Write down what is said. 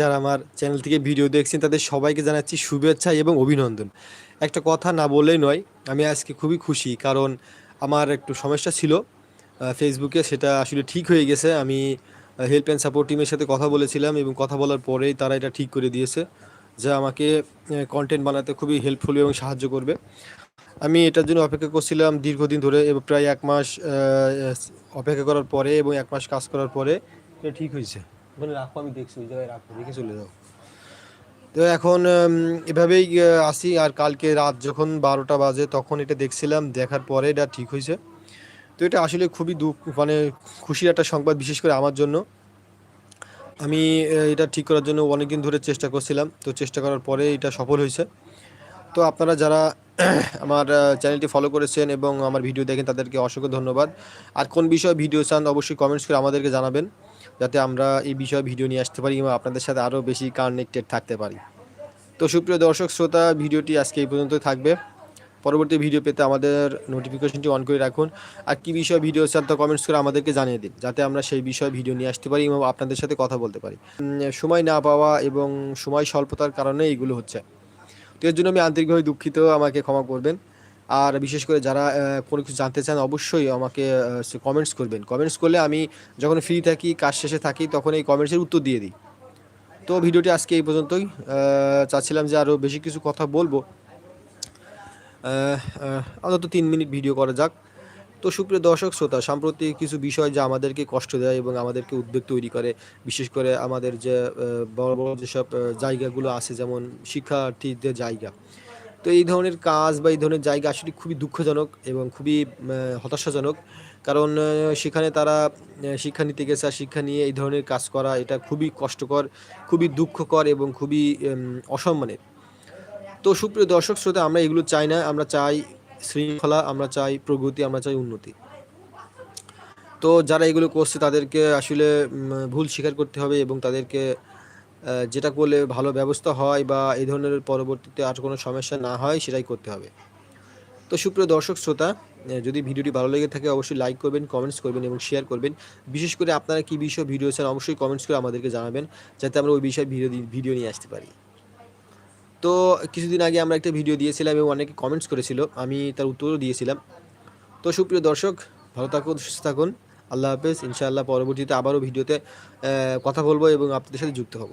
যারা আমার চ্যানেল থেকে ভিডিও দেখছেন, তাদের সবাইকে জানাচ্ছি শুভেচ্ছা এবং অভিনন্দন। একটা কথা না বললেই নয়, আমি আজকে খুবই খুশি কারণ আমার একটু সমস্যা ছিল। ফেসবুকে সেটা আসলে ঠিক হয়ে গেছে। আমি হেল্প অ্যান্ড সাপোর্ট টিমের সাথে কথা বলেছিলাম এবং কথা বলার পরেই তারা এটা ঠিক করে দিয়েছে যা আমাকে কন্টেন্ট বানাতে খুবই হেল্পফুল এবং সাহায্য করবে। আমি এটার জন্য অপেক্ষা করছিলাম দীর্ঘদিন ধরে এবং প্রায় এক মাস অপেক্ষা করার পরে এবং এক মাস কাজ করার পরে এটা ঠিক হয়েছে। আমি দেখছি রেখে চলে যাও। তো এখন এভাবেই আসি, আর কালকে রাত যখন বারোটা বাজে, তখন এটা দেখছিলাম, দেখার পরে এটা ঠিক হয়েছে। তো এটা আসলে খুবই দুঃখ মানে খুশির একটা সংবাদ, বিশেষ করে আমার জন্য। আমি এটা ঠিক করার জন্য অনেকদিন ধরে চেষ্টা করছিলাম, তো চেষ্টা করার পরে এটা সফল হয়েছে। তো আপনারা যারা আমার চ্যানেলটি ফলো করেছেন এবং আমার ভিডিও দেখেন, তাদেরকে অসংখ্য ধন্যবাদ। আর কোন বিষয়ে ভিডিও চান, অবশ্যই কমেন্টস করে আমাদেরকে জানাবেন। যাতে আমরা এই বিষয়ে ভিডিও নিয়ে আসতে পারি এবং আপনাদের সাথে আরও বেশি কানেক্টেড থাকতে পারি। তো সুপ্রিয় দর্শক, শ্রোতা, ভিডিওটি আজকে এই পর্যন্ত থাকবে। পরবর্তী ভিডিও পেতে আমাদের নোটিফিকেশনটি অন করে রাখুন। আর কী বিষয়ে ভিডিও চান তা কমেন্টস করে আমাদেরকে জানিয়ে দিন, যাতে আমরা সেই বিষয়ে ভিডিও নিয়ে আসতে পারি এবং আপনাদের সাথে কথা বলতে পারি। সময় না পাওয়া এবং সময় স্বল্পতার কারণে এইগুলো হচ্ছে। তো এর জন্য আমি আন্তরিকভাবে দুঃখিত, আমাকে ক্ষমা করবেন। আর বিশেষ করে যারা কোনো কিছু জানতে চান, অবশ্যই আমাকে কমেন্টস করবেন। কমেন্টস করলে আমি যখন ফ্রি থাকি, কাজ শেষে থাকি, তখন এই কমেন্টসের উত্তর দিয়ে দিই। তো ভিডিওটি আজকে এই পর্যন্তই। চাচ্ছিলাম যে আরও বেশি কিছু কথা বলব। অন্তত তিন মিনিট ভিডিও করা যাক। তো সুপ্রিয় দর্শক, শ্রোতা, সাম্প্রতিক কিছু বিষয় যা আমাদেরকে কষ্ট দেয় এবং আমাদেরকে উদ্বেগ তৈরি করে, বিশেষ করে আমাদের যে বড় বড় যেসব জায়গাগুলো আছে, যেমন শিক্ষার্থীদের জায়গা। তো এই ধরনের কাজ বা এই ধরনের জায়গা আসলে খুবই দুঃখজনক এবং খুবই হতাশাজনক। কারণ সেখানে তারা শিক্ষা নিতে গেছে শিক্ষা নিয়ে এই ধরনের কাজ করা এটা খুবই কষ্টকর, খুবই দুঃখকর এবং খুবই অসম্মানের। তো সুপ্রিয় দর্শক, শ্রোতা, আমরা এগুলো চাই না, আমরা চাই শৃঙ্খলা, আমরা চাই প্রগতি, আমরা চাই উন্নতি। তো যারা এগুলো করছে তাদেরকে আসলে ভুল স্বীকার করতে হবে এবং তাদেরকে যেটা করলে ভালো ব্যবস্থা হয় বা এই ধরনের পরবর্তীতে আর কোনো সমস্যা না হয়, সেটাই করতে হবে। তো সুপ্রিয় দর্শক, শ্রোতা যদি ভিডিওটি ভালো লেগে থাকে, অবশ্যই লাইক করবেন কমেন্টস করবেন এবং শেয়ার করবেন। বিশেষ করে আপনারা কী বিষয়ে ভিডিও চান, অবশ্যই কমেন্টস করে আমাদেরকে জানাবেন, যাতে আমরা ওই বিষয়ে ভিডিও ভিডিও নিয়ে আসতে পারি। তো কিছুদিন আগে আমরা একটা ভিডিও দিয়েছিলাম এবং অনেকে কমেন্টস করেছিল, আমি তার উত্তরও দিয়েছিলাম। তো সুপ্রিয় দর্শক, ভালো থাকুন, সুস্থ থাকুন। আল্লাহ হাফেজ, ইনশাআল্লাহ পরবর্তীতে আবারও ভিডিওতে কথা বলব এবং আপনাদের সাথে যুক্ত হব।